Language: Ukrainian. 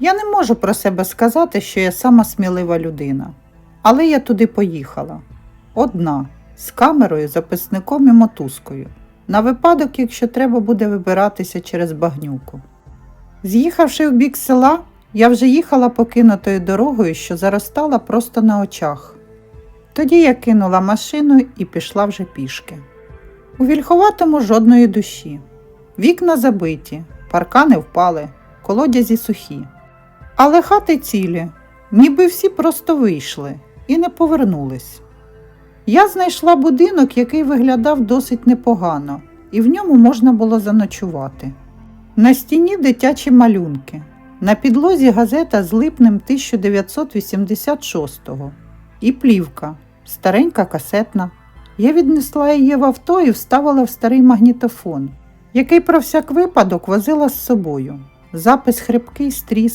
Я не можу про себе сказати, що я сама смілива людина. Але я туди поїхала. Одна, з камерою, записником і мотузкою. На випадок, якщо треба буде вибиратися через багнюку. З'їхавши в бік села, я вже їхала покинутою дорогою, що заростала просто на очах. Тоді я кинула машину і пішла вже пішки. У вільховатому жодної душі. Вікна забиті, паркани впали, колодязі сухі. Але хати цілі, ніби всі просто вийшли і не повернулись. Я знайшла будинок, який виглядав досить непогано, і в ньому можна було заночувати. На стіні дитячі малюнки, на підлозі газета з липнем 1986-го і плівка, старенька касетна. Я віднесла її в авто і вставила в старий магнітофон, який про всяк випадок возила з собою. Запис хрипкий стріс